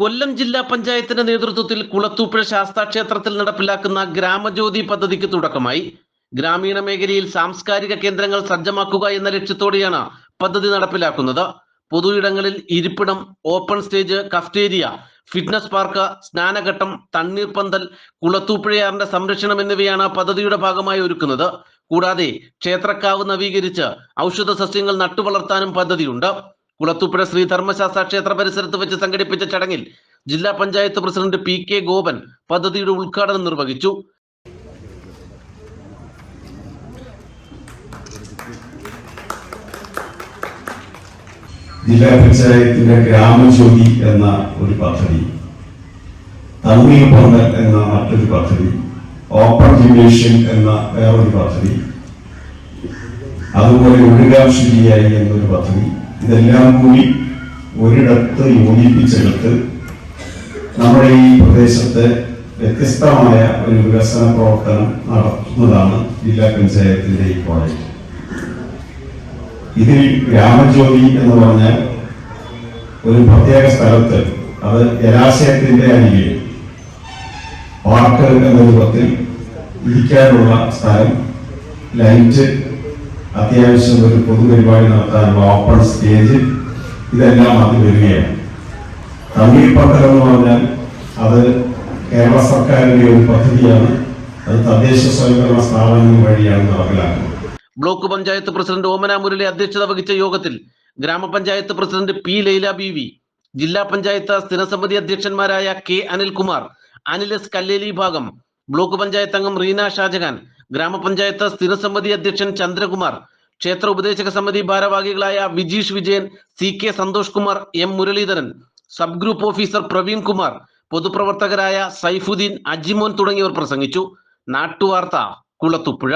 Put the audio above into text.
കൊല്ലം ജില്ലാ പഞ്ചായത്തിന്റെ നേതൃത്വത്തിൽ കുളത്തൂപ്പുഴ ശാസ്താക്ഷേത്രത്തിൽ നടപ്പിലാക്കുന്ന ഗ്രാമജ്യോതി പദ്ധതിക്ക് തുടക്കമായി. ഗ്രാമീണ മേഖലയിൽ സാംസ്കാരിക കേന്ദ്രങ്ങൾ സജ്ജമാക്കുക എന്ന ലക്ഷ്യത്തോടെയാണ് പദ്ധതി നടപ്പിലാക്കുന്നത്. പൊതു ഇടങ്ങളിൽ ഇരിപ്പിടം open stage cafeteria fitness park സ്നാനഘട്ടം തണ്ണീർപ്പന്തൽ കുളത്തൂപ്പുഴയാറിന്റെ സംരക്ഷണം എന്നിവയാണ് പദ്ധതിയുടെ ഭാഗമായി ഒരുക്കുന്നത്. കൂടാതെ ക്ഷേത്രക്കാവ് നവീകരിച്ച് ഔഷധ സസ്യങ്ങൾ നട്ടുവളർത്താനും പദ്ധതിയുണ്ട്. കുളത്തൂപ്പുഴ ശ്രീ ധർമ്മശാസ്ത്ര ക്ഷേത്ര പരിസരത്ത് വെച്ച് സംഘടിപ്പിച്ച ചടങ്ങിൽ ജില്ലാ panchayat president P K Gopan പദ്ധതിയുടെ ഉദ്ഘാടനം നിർവഹിച്ചു. ജില്ലാ പഞ്ചായത്തിന്റെ ഗ്രാമജ്യോതി എന്ന ഒരു പദ്ധതി തണ്ണീർ പന്തൽ എന്ന മറ്റൊരു പദ്ധതി ഓപ്പൺ ജിംനേഷ്യം എന്ന വേറൊരു പദ്ധതി അതുപോലെ ഒഴുകാം ശുചിയായി എന്നൊരു പദ്ധതി ഇതെല്ലാം കൂടി ഒരിടത്ത് യോജിപ്പിച്ചെടുത്ത് നമ്മുടെ ഈ പ്രദേശത്തെ വ്യത്യസ്തമായ ഒരു വികസന പ്രവർത്തനം നടത്തുന്നതാണ് ജില്ലാ പഞ്ചായത്തിന്റെ ഈ പ്രോജക്റ്റ് ഇതിൽ ഗ്രാമജ്യോതി എന്ന് പറഞ്ഞാൽ ഒരു പ്രത്യേക സ്ഥലത്ത് അത് ജലാശയത്തിന്റെ അരികിൽ പാർക്ക് എന്ന രൂപത്തിൽ ഇരിക്കാനുള്ള സ്ഥലം ലൈറ്റ് അത്യാവശ്യം ഒരു പൊതുപരിപാടി നടത്താനുള്ള ഓപ്പൺ സ്റ്റേജ് ഇതെല്ലാം അത് വരികയാണ്. തമിഴ് പത്രം എന്ന് പറഞ്ഞാൽ അത് കേരള സർക്കാരിന്റെ ഒരു പദ്ധതിയാണ്. അത് തദ്ദേശ സ്വയംഭരണ സ്ഥാപനങ്ങൾ വഴിയാണ് നടപ്പിലാക്കുന്നത്. ബ്ലോക്ക് പഞ്ചായത്ത് പ്രസിഡന്റ് ഓമന മുരളി അധ്യക്ഷത വഹിച്ച യോഗത്തിൽ ഗ്രാമപഞ്ചായത്ത് president P Laila B V ജില്ലാ പഞ്ചായത്ത് സ്ഥിരസമിതി അധ്യക്ഷന്മാരായ കെ അനിൽകുമാർ അനിൽ എസ് കല്ലേലി ഭാഗം ബ്ലോക്ക് പഞ്ചായത്ത് അംഗം റീന ഷാജഹാൻ ഗ്രാമപഞ്ചായത്ത് സ്ഥിരസമിതി അധ്യക്ഷൻ ചന്ദ്രകുമാർ ക്ഷേത്ര ഉപദേശക സമിതി ഭാരവാഹികളായ Vijeesh Vijayan C K Santhosh Kumar M Muraleedharan sub group officer Praveen Kumar പൊതുപ്രവർത്തകരായ Saifuddin Ajimon തുടങ്ങിയവർ പ്രസംഗിച്ചു. നാട്ടുവാർത്ത കുളത്തുപ്പുഴ.